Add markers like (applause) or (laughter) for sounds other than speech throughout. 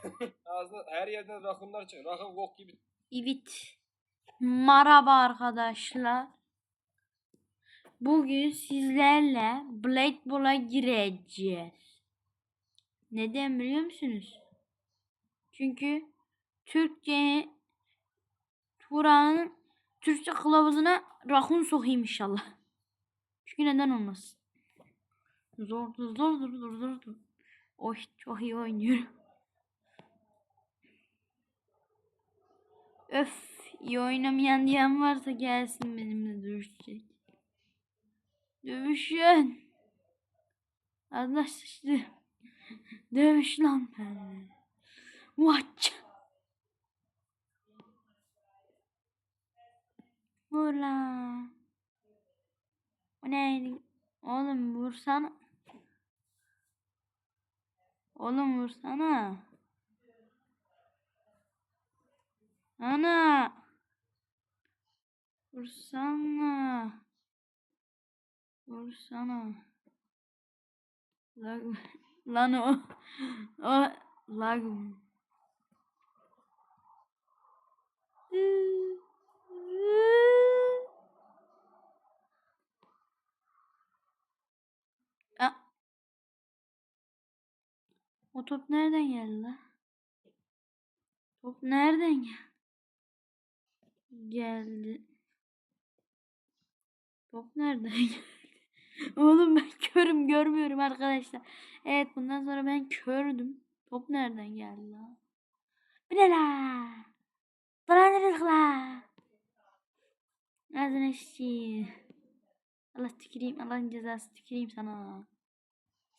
(laughs) Ağzına her yerden rakımlar çıkıyor. Rakım bok gibi. Evet. Merhaba arkadaşlar. Bugün sizlerle Blade Ball'a gireceğiz. Neden biliyor musunuz? Çünkü Türkçe Kur'an'ın Türkçe kılavuzuna rakun sokayım inşallah. Çünkü neden olmasın? Zor zor Zordu zordur zordur. Zor. Oy çok iyi oynuyorum. Öf iyi oynamayan diyen varsa gelsin benimle dövüşecek. Dövüşün. Allah sıçtı. Dövüş lan benimle. Watch. Vur lan. O neydi? Oğlum vursana. Oğlum vursana. Ana. Vursana. Vursana. Lag. (laughs) Lan o. O. Lag. Aa. O top nereden geldi la? Top nereden geldi? geldi. Bok nereden (laughs) geldi? Oğlum ben körüm görmüyorum arkadaşlar. Evet bundan sonra ben kördüm. Top nereden geldi la? Bu ne la? Dolandırdık la. Ağzını eşçi. Allah tüküreyim. Allah'ın cezası tüküreyim sana.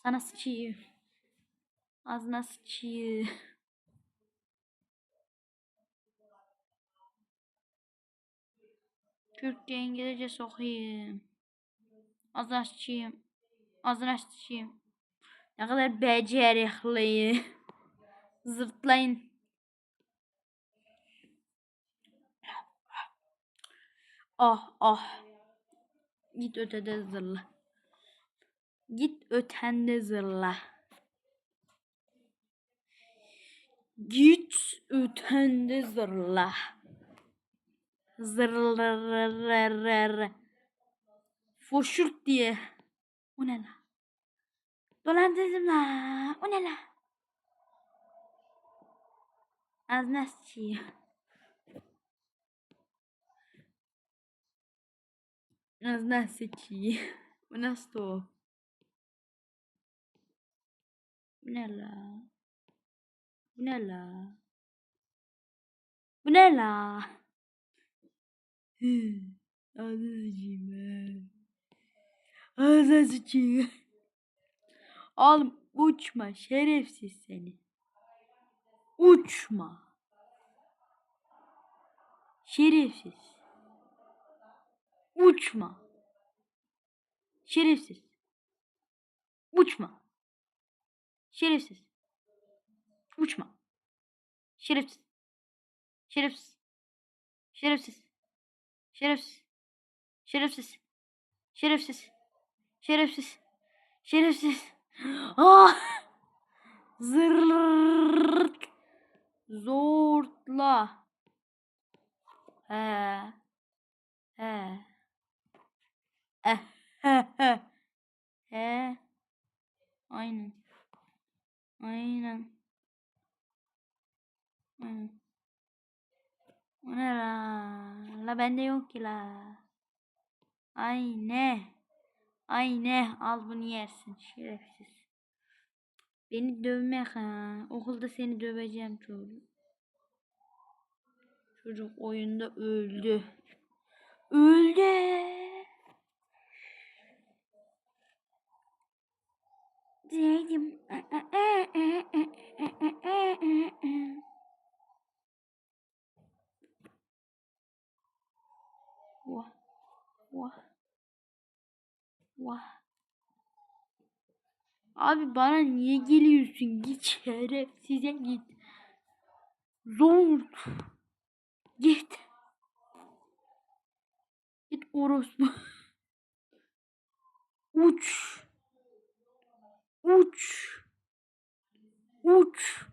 Sana sıçayım. Ağzına sıçayım. Türkçe, İngilizce sokayım. Azraççıyım. Azraççıyım. Ne kadar becerikli. (laughs) Zırtlayın. Ah ah. Git ötede zırla. Git ötende zırla. Git ötende zırla. Zırrrrrrrrr. Foşurt diye. O ne Az nasıl Az nasıl ki? Bu nasıl o? Bu? Ağzına sıçayım ben. Oğlum uçma şerefsiz seni. Uçma. Şerefsiz. Uçma. Şerefsiz. Uçma. Şerefsiz. Uçma. Şerefsiz. Şerefsiz. Şerefsiz. Şerefsiz. Şerefsiz. Şerefsiz. Şerefsiz. Şerefsiz. Ah! Zırt. Zortla. He. He. Eh, he he. He. Aynen. Aynen. O ne la? La bende yok ki la. Ay ne? Ay ne? Al bunu yersin şerefsiz. Beni dövmek ha. Okulda seni döveceğim çocuk. Çocuk oyunda öldü. Öldü. Diyeyim. Vah. Vah. Vah. Abi bana niye geliyorsun? Git şerefsize git. Zor. Git. Git orospu. Uç. Uç. Uç.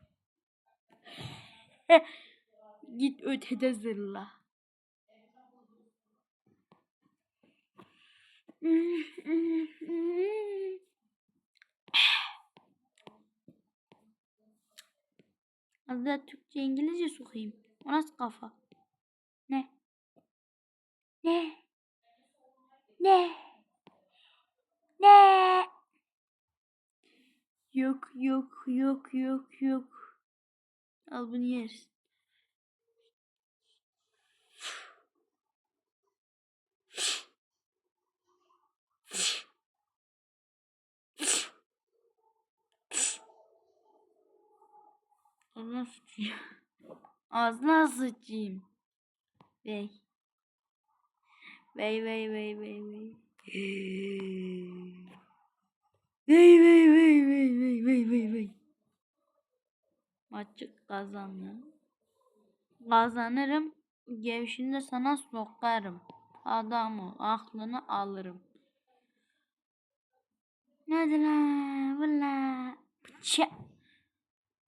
(laughs) Git ötede zırla. Az daha Türkçe İngilizce sokayım. O nasıl kafa? Ne? Ne? Ne? Ne? Yok yok yok yok yok. Al bunu yersin. Ağzına sıçayım. (laughs) Ağzına sıçayım. Bey. Bey bey bey bey bey. Bey bey bey bey bey bey bey bey. Maçı kazandı. Kazanırım. Gevşini de sana sokarım. Adamı aklını alırım. Hadi lan valla. Bıça.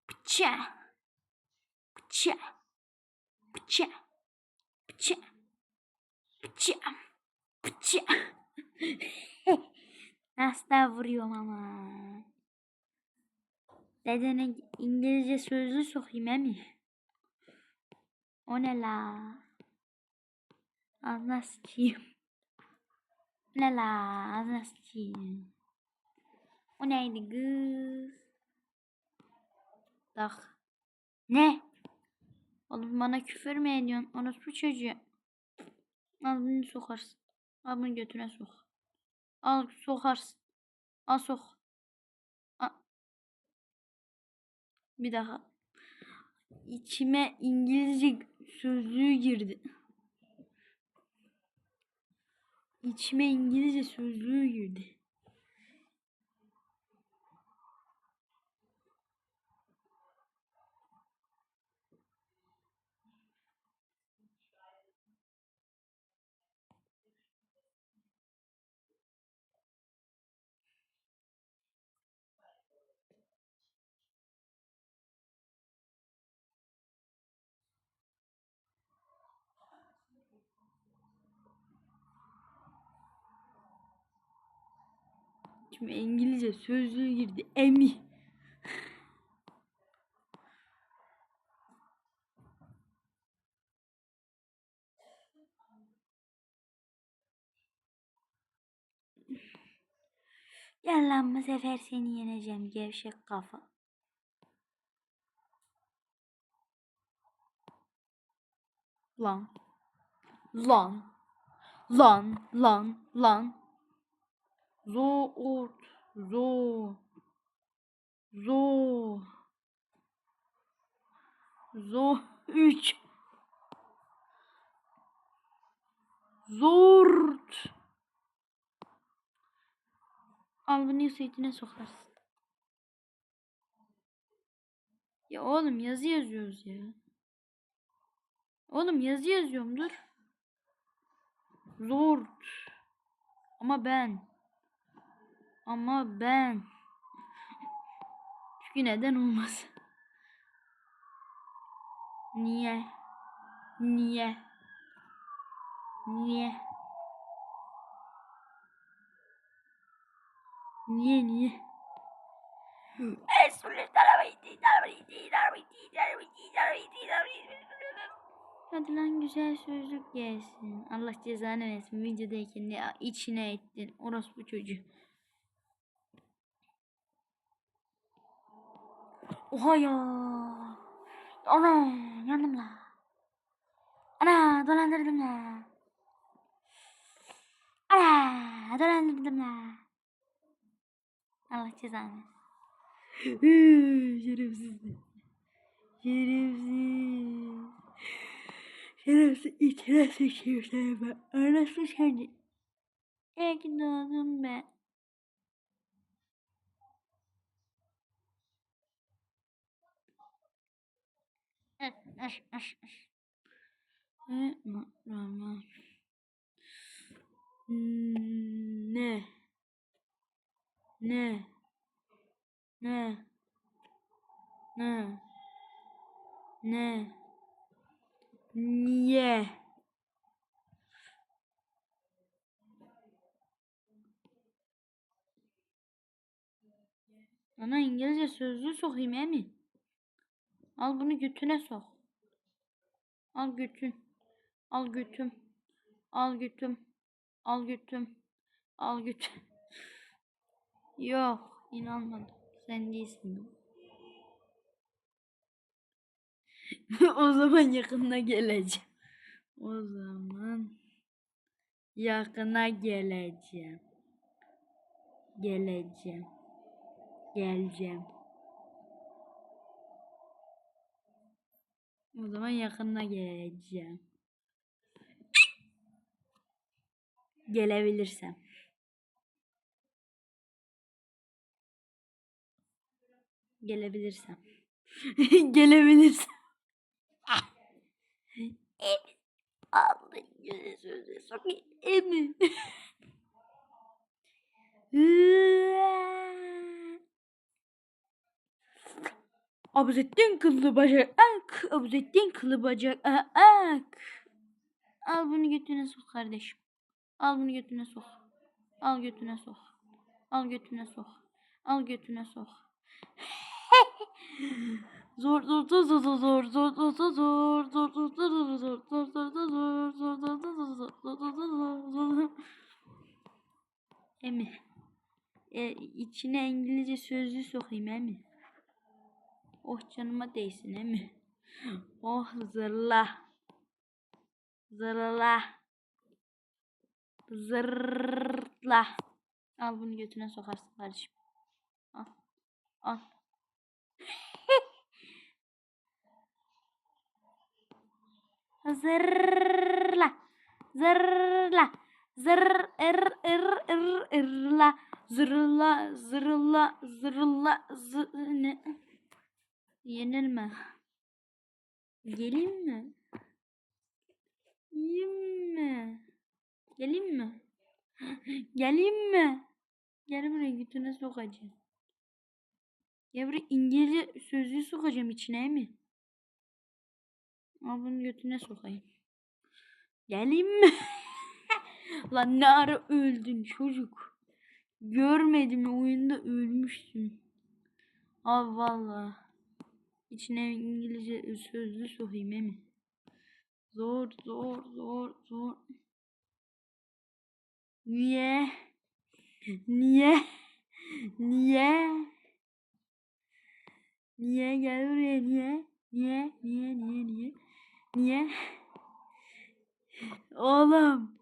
Bıça. Bıça. Bıça. Bıça. Bıça. Bıça. (laughs) Nasıl da vuruyorum ama. Dedene İngilizce sözlü sokayım emi. O ne la? Ağzına sıçayım. Ne la? Ağzına sıçayım. O neydi kız? Bak. Ne? Oğlum bana küfür mü ediyorsun? Orospu çocuğu. Al bunu sokarsın. Al bunu götüne sok. Al sokarsın. Al sok. Al. Bir daha. İçime İngilizce sözlüğü girdi. İçime İngilizce sözlüğü girdi. İçime İngilizce sözlüğü girdi. Emi. Gel lan bu sefer seni yeneceğim gevşek kafa. Lan. Lan. Lan. Lan. Lan. Zoort. Zo. Zo. Zo. Üç. Zort. Al bunu yükseltine sokarsın. Ya oğlum yazı yazıyoruz ya. Oğlum yazı yazıyorum dur. Zor. Ama ben. Ama ben. Çünkü neden olmaz? Niye? Niye? Niye? Niye niye? Hadi lan güzel sözlük gelsin. Allah cezanı versin. Videodayken de içine ettin. Orospu çocuğu. Oha ya. Ana yandım la. Ana dolandırdım la. Ana dolandırdım la. Allah cezanı. Şerefsiz. Şerefsiz. Şerefsiz sıçıyor seni ben. Anasını seni. İyi ki doğdun be. Ne? Ne? Ne? Ne? Ne? Niye? Ana İngilizce sözlüğü sokayım emin. Al bunu götüne sok. Al götün. Al götüm. Al götüm. Al götüm. Al götüm. (laughs) Yok inanmadım. Sen değilsin. (laughs) o zaman yakında geleceğim. O zaman yakına geleceğim. Geleceğim. Geleceğim. O zaman yakında geleceğim. Gelebilirsem. Gelebilirsem. (laughs) Gelebilirsem. Emin. Aldın yüze sözü sokayım. Emin. Abuzettin kıllı bacak ak. Abuzettin kıllı bacak ak. Al bunu götüne sok kardeşim. Al bunu götüne sok. Al götüne sok. Al götüne sok. Al götüne sok. Zor zor zor zor zor zor zor zor zor zor zor zor zor zor zor zor zor Emi. E, içine İngilizce sözlüğü sokayım Emi. Oh canıma değsin Emi. Oh zırla. Zırla. Zırla. Al bunu götüne sokarsın kardeşim. Al. Al. (laughs) Zırla. Zırla. Zır er er er erla. Zırla zırla zırla zı ne? Yenilme. Geleyim mi? Yiyeyim mi? Geleyim mi? (gasps) Geleyim mi? Gel buraya götüne sokacağım. Ya buraya İngilizce sözlüğü sokacağım içine mi? Al bunu götüne sokayım. Geleyim mi? (laughs) Lan ne ara öldün çocuk. Görmedim oyunda ölmüşsün. Al valla. İçine İngilizce sözlüğü sokayım emin. Zor zor zor zor. Niye? Niye? Niye? Niye gel buraya niye? Niye? Niye? Niye? Niye? Niye? Oğlum.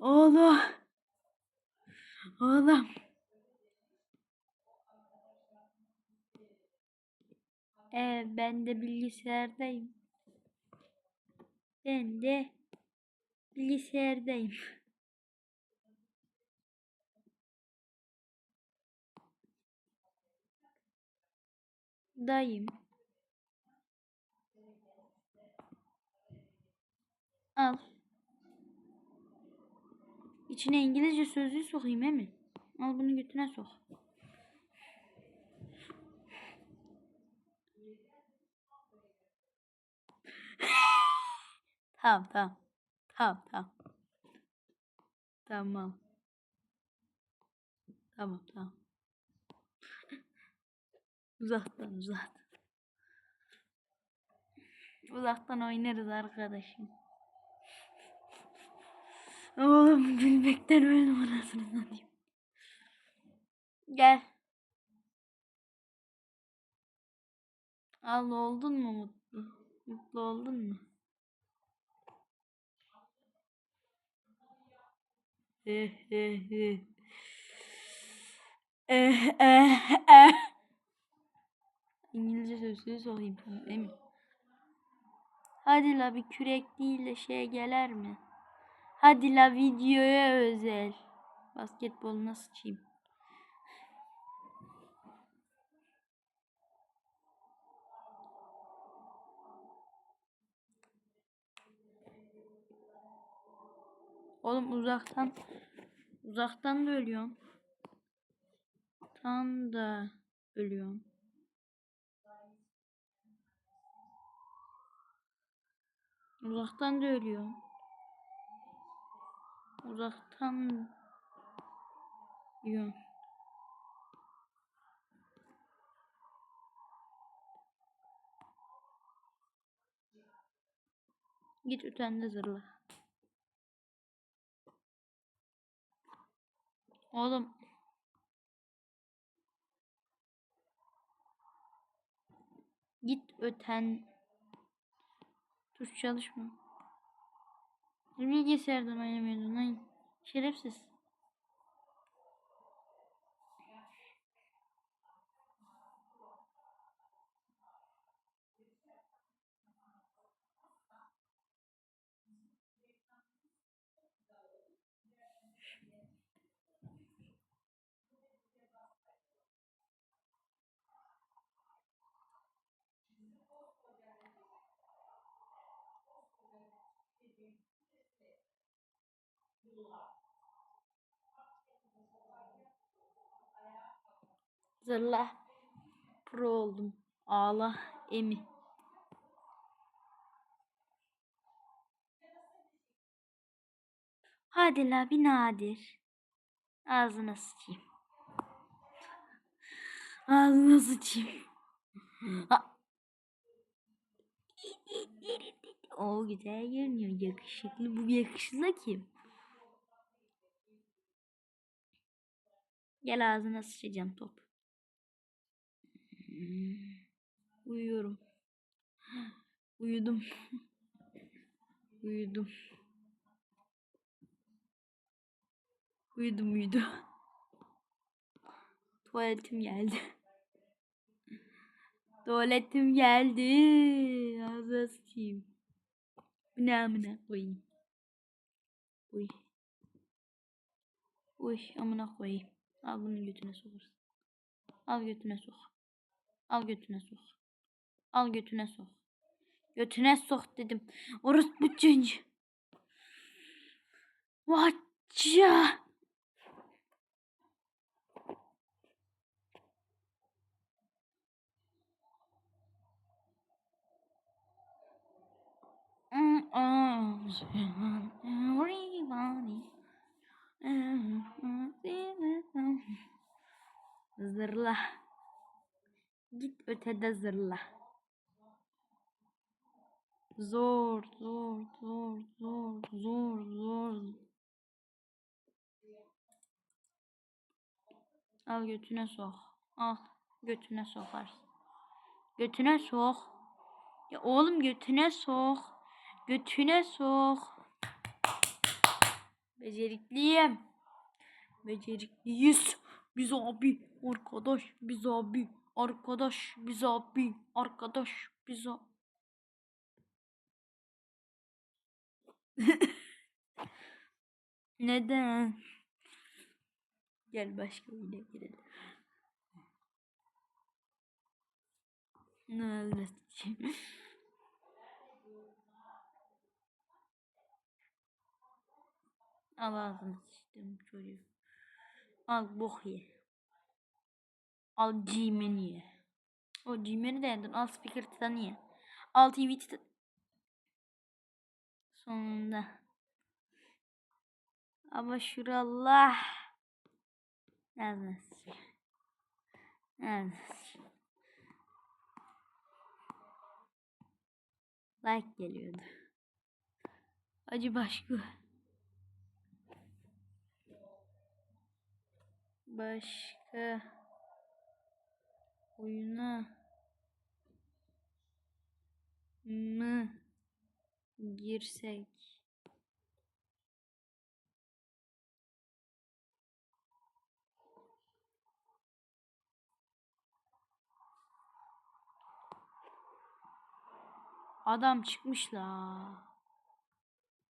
Oğlum. Oğlum. Evet ben de bilgisayardayım. Ben de bilgisayardayım. Dayım. Al. İçine İngilizce sözlüğü sokayım emin. Al bunu götüne sok. Tamam tamam. Tamam tamam. Tamam. Tamam tamam. Uzaktan uzaktan. Uzaktan oynarız arkadaşım. Oğlum gülmekten öldüm anasını satayım. Gel. Al oldun mu mutlu? Mutlu oldun mu? Eh eh eh. Eh eh eh. İngilizce sözlüğü sorayım sana. Hadi la bir kürek değil de şey gelir mi? Hadi la videoya özel. Basketboluna sıçayım. Oğlum uzaktan uzaktan da ölüyorum. Tam da ölüyorum. Uzaktan da ölüyor. Uzaktan diyor. Git ötende zırla. Oğlum. Git öten. Tuş çalışma. Ne bilgisayardan oynamıyordun lan? Şerefsiz. Zırla. Pro oldum. Ağla emi. Hadi la bir nadir. Ağzına sıçayım. Ağzına sıçayım. O güzel görünüyor. Yakışıklı. Bu yakışıklı kim? Gel ağzına sıçacağım top. Hmm. Uyuyorum. Uyudum. (laughs) Uyudum. Uyudum uyudum. Tuvaletim geldi. (laughs) Tuvaletim geldi. Ağzına sıçayım. Ne amına koyayım. Uy. Uy amına koyayım. Al bunu götüne sokarsın. Al götüne sok. Al götüne sok. Al götüne sok. Götüne sok dedim. Orospu çocuğu. Vacca. Everybody. (laughs) Zırla. Git ötede zırla. Zor, zor, zor, zor, zor, zor. Al götüne sok. Al götüne sokarsın. Götüne sok. Ya oğlum götüne sok. Götüne sok. Becerikliyim. Becerikliyiz. Biz abi. Arkadaş. Biz abi. Arkadaş. Biz abi. Arkadaş. Biz abi. (laughs) Neden? Gel başka oyuna girelim. Ne anlatacağım? Al ağzını çocuğu. Al bok ye. Al Gmail'i ye. O Gmail'i de yedin. Al speaker titanı ye. Al TV titan. Sonunda. Ama şurallah. Nerede? Nerede? Like geliyordu. Acı başka. Başka oyuna mı girsek? Adam çıkmış la.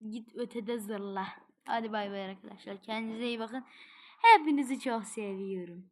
Git ötede zırla. Hadi bay bay arkadaşlar. Kendinize iyi bakın. Hepinizi çok seviyorum.